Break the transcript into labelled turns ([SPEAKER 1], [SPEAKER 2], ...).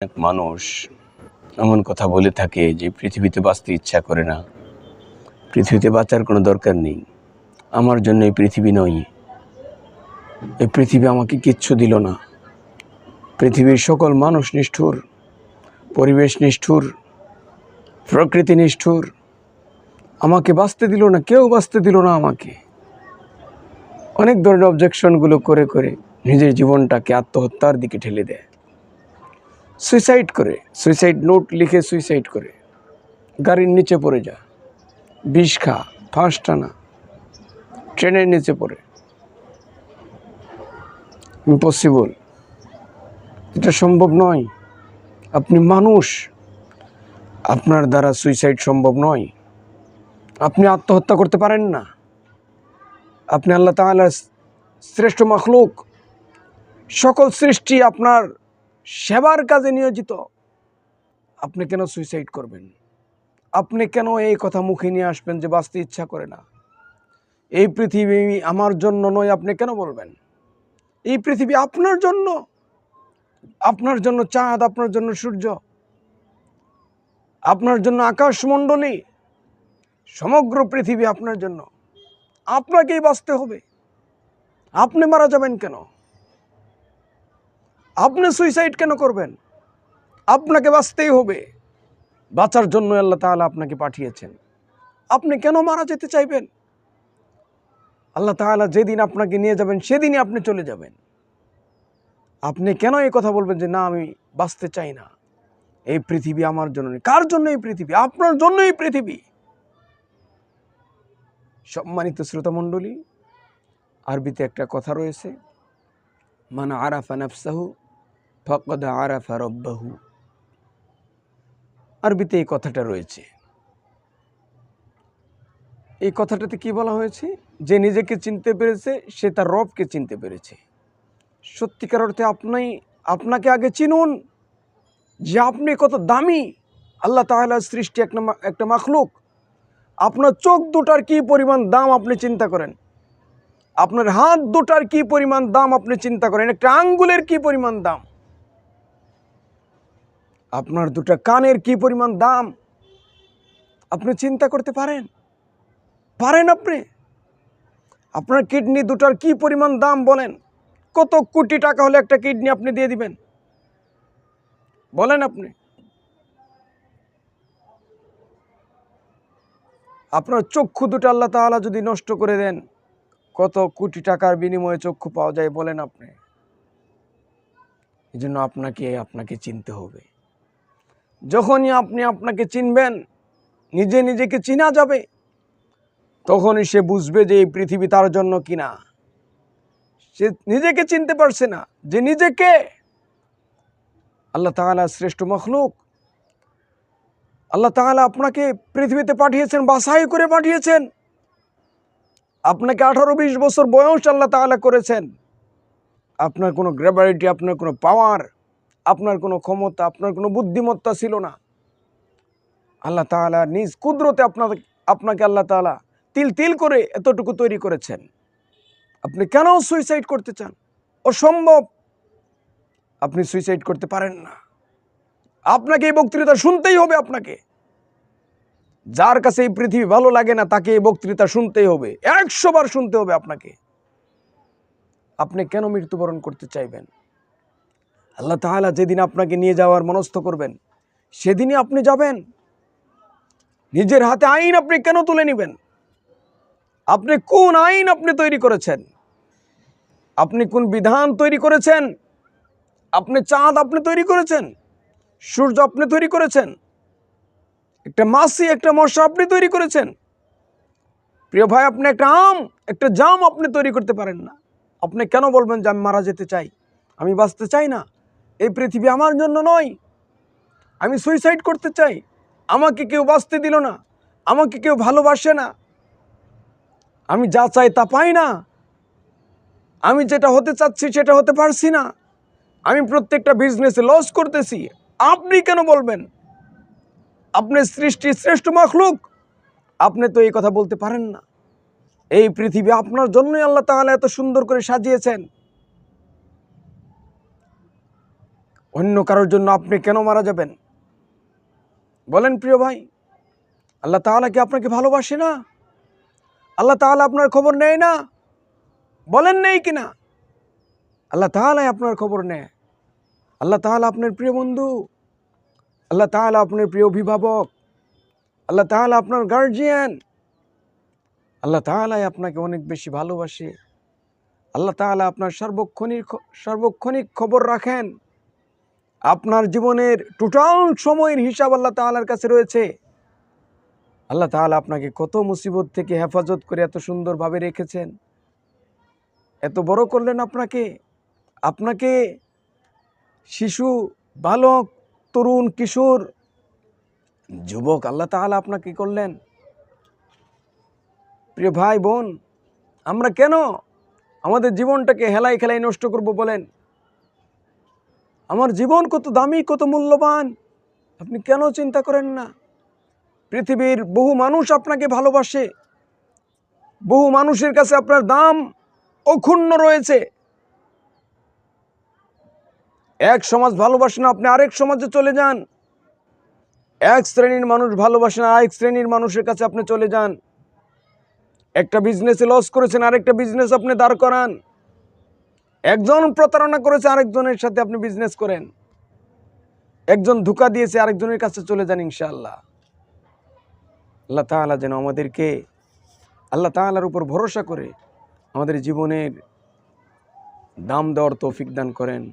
[SPEAKER 1] অনেক মানুষ এমন কথা বলে থাকে যে পৃথিবীতে বাঁচতে ইচ্ছা করে না। পৃথিবীতে বাঁচার কোনো দরকার নেই। আমার জন্য এই পৃথিবী নয়। এই পৃথিবী আমাকে কিচ্ছু দিল না। পৃথিবীর সকল মানুষ নিষ্ঠুর, পরিবেশ নিষ্ঠুর, প্রকৃতি নিষ্ঠুর। আমাকে বাঁচতে দিল না, কেউ বাঁচতে দিল না আমাকে। অনেক ধরনের অবজেকশনগুলো করে করে নিজের জীবনটাকে আত্মহত্যার দিকে ঠেলে দেয়। সুইসাইড করে। সুইসাইড নোট লিখে সুইসাইড করে। গাড়ির নিচে পড়ে যা। বিষ খা, ফাঁস টানা। ট্রেনের নিচে পড়ে। ইম্পসিবল এটা সম্ভব নয়। আপনি মানুষ। আপনার দ্বারা সুইসাইড সম্ভব নয়। আপনি আত্মহত্যা করতে পারেন না। আপনি আল্লাহ তাআলা শ্রেষ্ঠ মখলুক। সকল সৃষ্টি আপনার সেবার কাজে নিয়োজিত। আপনি কেন সুইসাইড করবেন? আপনি কেন এই কথা মুখে নিয়ে আসবেন যে বাঁচতে ইচ্ছা করে না? এই পৃথিবী আমার জন্য নয়, আপনি কেন বলবেন? এই পৃথিবী আপনার জন্য। আপনার জন্য চাঁদ, আপনার জন্য সূর্য। আপনার জন্য আকাশমণ্ডলী। সমগ্র পৃথিবী আপনার জন্য। আপনাকেই বাঁচতে হবে। আপনি মারা যাবেন কেন? আপনি সুইসাইড কেন করবেন? আপনাকে বাঁচতেই হবে। বাঁচার জন্য আল্লাহ তাআলা আপনাকে পাঠিয়েছেন। আপনি কেন মারা যেতে চাইবেন? আল্লাহ তাআলা যেদিন আপনাকে নিয়ে যাবেন, সেদিনই আপনি চলে যাবেন। আপনি কেন এই কথা বলবেন যে, না, আমি বাঁচতে চাই না। এই পৃথিবী আমার জন্য নয়। কার জন্য এই পৃথিবী? আপনার জন্য এই পৃথিবী। সম্মানিত শ্রোতামণ্ডলী আরবিতে একটা কথা রয়েছে। মান আরাফা নাফসাহু ফকদ আরাফা রব্বাহু। আরবিতে এই কথাটা রয়েছে। এই কথাটাতে কি বলা হয়েছে? যে নিজেকে চিনতে পেরেছে, সে তার রবকে চিনতে পেরেছে। সত্যিকার অর্থে আপনি, আপনাকে আগে চিনুন যে আপনি কত দামি। আল্লাহ তাআলার সৃষ্টি একটা একটা মাখলুক। আপনার চোখ দুটার কি পরিমাণ দাম আপনি চিন্তা করেন? আপনার হাত দুটার কি পরিমাণ দাম আপনি চিন্তা করেন? একটা আঙ্গুলের কি পরিমাণ দাম? আপনার দুটা কানের কি পরিমাণ দাম? আপনি চিন্তা করতে পারেন? পারেন আপনি? আপনার কিডনি দুটার কি পরিমাণ দাম বলেন? কত কোটি টাকা হলে একটা কিডনি আপনি দিয়ে দিবেন? বলেন আপনি। আপনার চক্ষু দুটো আল্লাহ তাআলা যদি নষ্ট করে দেন, কত কোটি টাকার বিনিময়ে চক্ষু পাওয়া যায় বলেন আপনি। এই জন্য আপনাকে আপনাকে চিনতে হবে। যখনই আপনি আপনাকে চিনবেন, নিজে নিজেকে চিনা যাবে, তখনই সে বুঝবে যে এই পৃথিবী তার জন্য কিনা। সে নিজেকে চিনতে পারছে না যে নিজেকে। আল্লাহ তাআলা শ্রেষ্ঠ মখলুক। আল্লাহ তাআলা আপনাকে পৃথিবীতে পাঠিয়েছেন বাসাই করে পাঠিয়েছেন। আপনাকে আঠারো বিশ বছর বয়স আল্লাহ তাআলা করেছেন। আপনার কোনো গ্র্যাভারিটি আপনার কোনো পাওয়ার আপনার কোনো ক্ষমতা, আপনার কোনো বুদ্ধিমত্তা ছিল না। আল্লাহ তাআলা নিজ কুদরতে আপনার আপনাকে আল্লাহ তাআলা তিল তিল করে এতটুকু তৈরি করেছেন। আপনি কেন সুইসাইড করতে চান? অসম্ভব। আপনি সুইসাইড করতে পারেন না। আপনাকে এই বক্তৃতা শুনতেই হবে আপনাকে। যার কাছে এই পৃথিবী ভালো লাগে না, তাকে এই বক্তৃতা শুনতেই হবে। একশো বার শুনতে হবে আপনাকে। আপনি কেন মৃত্যুবরণ করতে চাইবেন? আল্লাহ তাআলা যেদিন আপনাকে নিয়ে যাওয়ার মনস্থ করবেন, সেদিনই আপনি যাবেন। নিজের হাতে আইন আপনি কেন তুলে নেবেন? আপনি কোন আইন আপনি তৈরি করেছেন? আপনি কোন বিধান তৈরি করেছেন? আপনি চাঁদ আপনি তৈরি করেছেন? সূর্য আপনি তৈরি করেছেন? একটা মাসি একটা মশা আপনি তৈরি করেছেন? প্রিয় ভাই, আপনি একটা আম, একটা জাম আপনি তৈরি করতে পারেন না। আপনি কেন বলবেন যে আমি মারা যেতে চাই? আমি বাঁচতে চাই না? এই পৃথিবী আমার জন্য নয়। আমি সুইসাইড করতে চাই। আমাকে কেউ বাঁচতে দিল না। আমাকে কেউ ভালোবাসে না। আমি যা চাই তা পাই না। আমি যেটা হতে চাচ্ছি সেটা হতে পারছি না। আমি প্রত্যেকটা বিজনেসে লস করতেছি। আপনি কেন বলবেন? আপনি সৃষ্টির শ্রেষ্ঠ মখলুক। আপনি তো এই কথা বলতে পারেন না। এই পৃথিবী আপনার জন্যই আল্লাহ তাআলা এত সুন্দর করে সাজিয়েছেন। অন্য কারোর জন্য আপনি কেন মারা যাবেন? বলেন প্রিয় ভাই, আল্লাহ তাআলা কি আপনাকে ভালোবাসে না? আল্লাহ তাআলা আপনার খবর নেয় না? বলেন নেই কিনা আল্লাহ তাআলাই আপনার খবর নেয়। আল্লাহ তাআলা আপনার প্রিয় বন্ধু। আল্লাহ তাআলা আপনার প্রিয় অভিভাবক। আল্লাহ তাআলা আপনার গার্জিয়ান আল্লাহ তাআলাই আপনাকে অনেক বেশি ভালোবাসে। আল্লাহ তাআলা আপনার সার্বক্ষণিক সার্বক্ষণিক খবর রাখেন। আপনার জীবনের টোটাল সময়ের হিসাব আল্লাহ তাআলার কাছে রয়েছে। আল্লাহ তাআলা আপনাকে কত মুসিবত থেকে হেফাজত করে এত সুন্দরভাবে রেখেছেন। এত বড় করলেন আপনাকে। আপনাকে শিশু, বালক, তরুণ, কিশোর, যুবক আল্লাহ তাআলা আপনাকে করলেন। প্রিয় ভাই, বোন, আমরা কেন আমাদের জীবনটাকে হেলাই খেলাই নষ্ট করব বলেন? আমার জীবন কত দামি, কত মূল্যবান। আপনি কেন চিন্তা করেন না? পৃথিবীর বহু মানুষ আপনাকে ভালোবাসে। বহু মানুষের কাছে আপনার দাম অক্ষুণ্ণ রয়েছে। এক সমাজ ভালোবাসে না, আপনি আরেক সমাজে চলে যান। এক শ্রেণির মানুষ ভালোবাসে না, আরেক শ্রেণির মানুষের কাছে আপনি চলে যান। একটা বিজনেসে লস করেছেন, আরেকটা বিজনেস আপনি দাঁড় করান। একজন প্রতারণা করেছে, আরেকজনের সাথে আপনি বিজনেস করেন। একজন ধোকা দিয়েছে, আরেকজনের কাছে চলে যান ইনশাআল্লাহ। আল্লাহ তালা যেন আমাদেরকে, আল্লাহ তালার উপর ভরসা করে আমাদের জীবনের দাম দেওয়ার তৌফিক দান করেন।